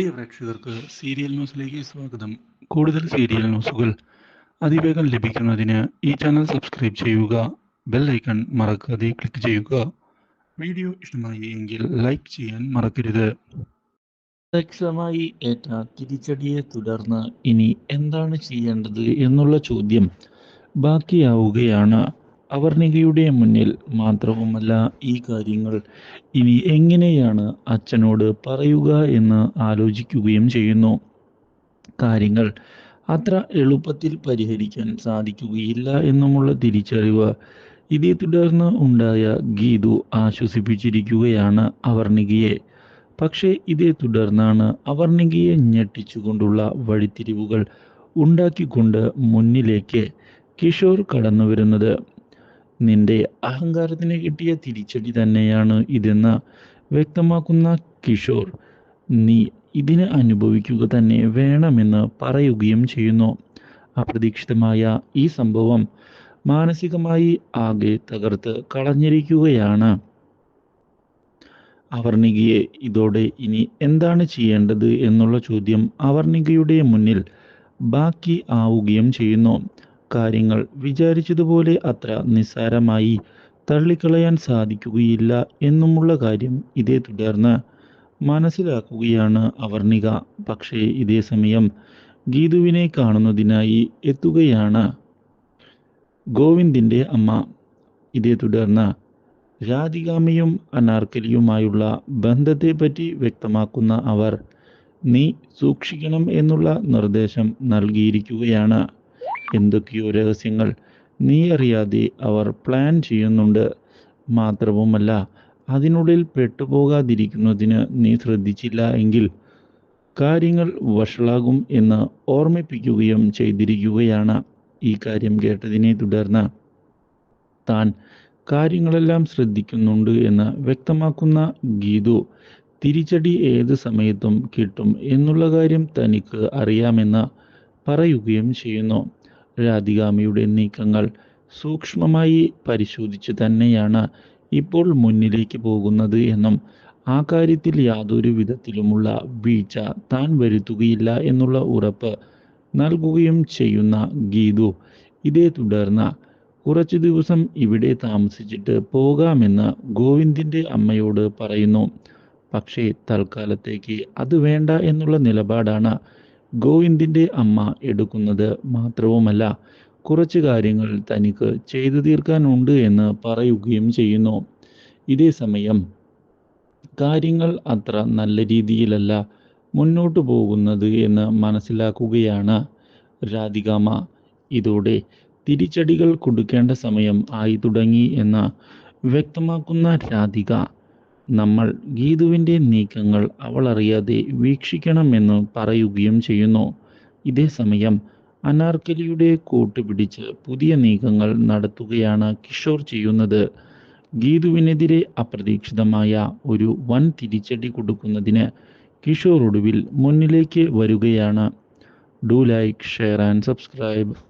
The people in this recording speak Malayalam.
പ്രിയ പ്രേക്ഷകർക്ക് സീരിയൽ ന്യൂസിലേക്ക് സ്വാഗതം. കൂടുതൽ സീരിയൽ ന്യൂസുകൾ അതിവേഗം ലഭിക്കുന്നതിന് ഈ ചാനൽ സബ്സ്ക്രൈബ് ചെയ്യുക ബെൽ ഐക്കൺ മറക്കാതെ ക്ലിക്ക് ചെയ്യുക. വീഡിയോ ഇഷ്ടമായി എങ്കിൽ ലൈക്ക് ചെയ്യാൻ മറക്കരുത്. ശക്തമായി ഏറ്റ തിരിച്ചടിയെ തുടർന്ന് ഇനി എന്താണ് ചെയ്യേണ്ടത് എന്നുള്ള ചോദ്യം ബാക്കിയാവുകയാണ്. അവർണികയുടെ മുന്നിൽ മാത്രവുമല്ല ഈ കാര്യങ്ങൾ. ഇനി എങ്ങനെയാണ് അച്ഛനോട് പറയുക എന്ന് ആലോചിക്കുകയും ചെയ്യുന്നു. കാര്യങ്ങൾ അത്ര എളുപ്പത്തിൽ പരിഹരിക്കാൻ സാധിക്കുകയില്ല എന്നുമുള്ള തിരിച്ചറിവ് ഇതേ തുടർന്ന് ഉണ്ടായ ഗീതു ആശ്വസിപ്പിച്ചിരിക്കുകയാണ് അവർണികയെ. പക്ഷേ ഇതേ തുടർന്നാണ് അവർണികയെ ഞെട്ടിച്ചുകൊണ്ടുള്ള വഴിത്തിരിവുകൾ ഉണ്ടാക്കിക്കൊണ്ട് മുന്നിലേക്ക് കിഷോർ കടന്നു വരുന്നത് നിന്റെ അഹങ്കാരത്തിന് കിട്ടിയ തിരിച്ചടി തന്നെയാണ് ഇതെന്ന് വ്യക്തമാക്കുന്ന കിഷോർ നീ ഇതിനെ അനുഭവിക്കുക തന്നെ വേണമെന്ന് പറയുകയും ചെയ്യുന്നു. അപ്രതീക്ഷിതമായ ഈ സംഭവം മാനസികമായി ആകെ തകർത്ത് കളഞ്ഞിരിക്കുകയാണ്. അവർണികയെ ഇതോടെ ഇനി എന്താണ് ചെയ്യേണ്ടത് എന്നുള്ള ചോദ്യം അവർണികയുടെ മുന്നിൽ ബാക്കി ആവുകയും ചെയ്യുന്നു. കാര്യങ്ങൾ വിചാരിച്ചതുപോലെ അത്ര നിസ്സാരമായി തള്ളിക്കളയാൻ സാധിക്കുകയില്ല എന്നുമുള്ള കാര്യം ഇതേ തുടർന്ന് മനസ്സിലാക്കുകയാണ് അവർണിക പക്ഷേ ഇതേ സമയം ഗീതുവിനെ കാണുന്നതിനായി എത്തുകയാണ് ഗോവിന്ദിന്റെ അമ്മ. ഇതേ തുടർന്ന് രാധികാമയും അനാർക്കലിയുമായുള്ള ബന്ധത്തെപ്പറ്റി വ്യക്തമാക്കുന്ന അവർ നീ സൂക്ഷിക്കണം എന്നുള്ള നിർദ്ദേശം നൽകിയിരിക്കുകയാണ്. എന്തൊക്കെയോ രഹസ്യങ്ങൾ നീ അറിയാതെ അവർ പ്ലാൻ ചെയ്യുന്നുണ്ട്. മാത്രവുമല്ല അതിനുള്ളിൽ പെട്ടുപോകാതിരിക്കുന്നതിന് നീ ശ്രദ്ധിച്ചില്ല എങ്കിൽ കാര്യങ്ങൾ വഷളാകും എന്ന് ഓർമ്മിപ്പിക്കുകയും ചെയ്തിരിക്കുകയാണ് ഈ കാര്യം കേട്ടതിനെ തുടർന്ന്. താൻ കാര്യങ്ങളെല്ലാം ശ്രദ്ധിക്കുന്നുണ്ട് എന്ന് വ്യക്തമാക്കുന്ന ഗീതു തിരിച്ചടി ഏത് സമയത്തും കിട്ടും എന്നുള്ള കാര്യം തനിക്ക് അറിയാമെന്ന് പറയുകയും ചെയ്യുന്നു. രാധികാമിയുടെ നീക്കങ്ങൾ സൂക്ഷ്മമായി പരിശോധിച്ച് തന്നെയാണ് ഇപ്പോൾ മുന്നിലേക്ക് പോകുന്നത് എന്നും ആ കാര്യത്തിൽ യാതൊരു വിധത്തിലുമുള്ള വീഴ്ച താൻ വരുത്തുകയില്ല എന്നുള്ള ഉറപ്പ് നൽകുകയും ചെയ്യുന്ന ഗീതു. ഇതേ തുടർന്ന് കുറച്ചു ദിവസം ഇവിടെ താമസിച്ചിട്ട് പോകാമെന്ന് ഗോവിന്ദിന്റെ അമ്മയോട് പറയുന്നു. പക്ഷേ തൽക്കാലത്തേക്ക് അത് വേണ്ട എന്നുള്ള നിലപാടാണ് ഗോവിന്ദിന്റെ അമ്മ എടുക്കുന്നത് മാത്രവുമല്ല കുറച്ച് കാര്യങ്ങൾ തനിക്ക് ചെയ്തു തീർക്കാനുണ്ട് എന്ന് പറയുകയും ചെയ്യുന്നു. ഇതേ സമയം കാര്യങ്ങൾ അത്ര നല്ല രീതിയിലല്ല മുന്നോട്ട് പോകുന്നത് എന്ന് മനസ്സിലാക്കുകയാണ് രാധികാമ ഇതോടെ തിരിച്ചടികൾ കൊടുക്കേണ്ട സമയം ആയി തുടങ്ങി എന്ന് വ്യക്തമാക്കുന്ന രാധിക നമ്മൾ ഗീതുവിന്റെ നീക്കങ്ങൾ അവൾ അറിയാതെ വീക്ഷിക്കണമെന്ന് പറയുകയും ചെയ്യുന്നു. ഇതേ സമയം അനാർക്കലിയുടെ കൂട്ടുപിടിച്ച് പുതിയ നീക്കങ്ങൾ നടത്തുകയാണ് കിഷോർ ചെയ്യുന്നത്. ഗീതുവിനെതിരെ അപ്രതീക്ഷിതമായ ഒരു വൻ തിരിച്ചടി കൊടുക്കുന്നതിന് കിഷോർ ഒടുവിൽ മുന്നിലേക്ക് വരികയാണ്. Do like share and subscribe.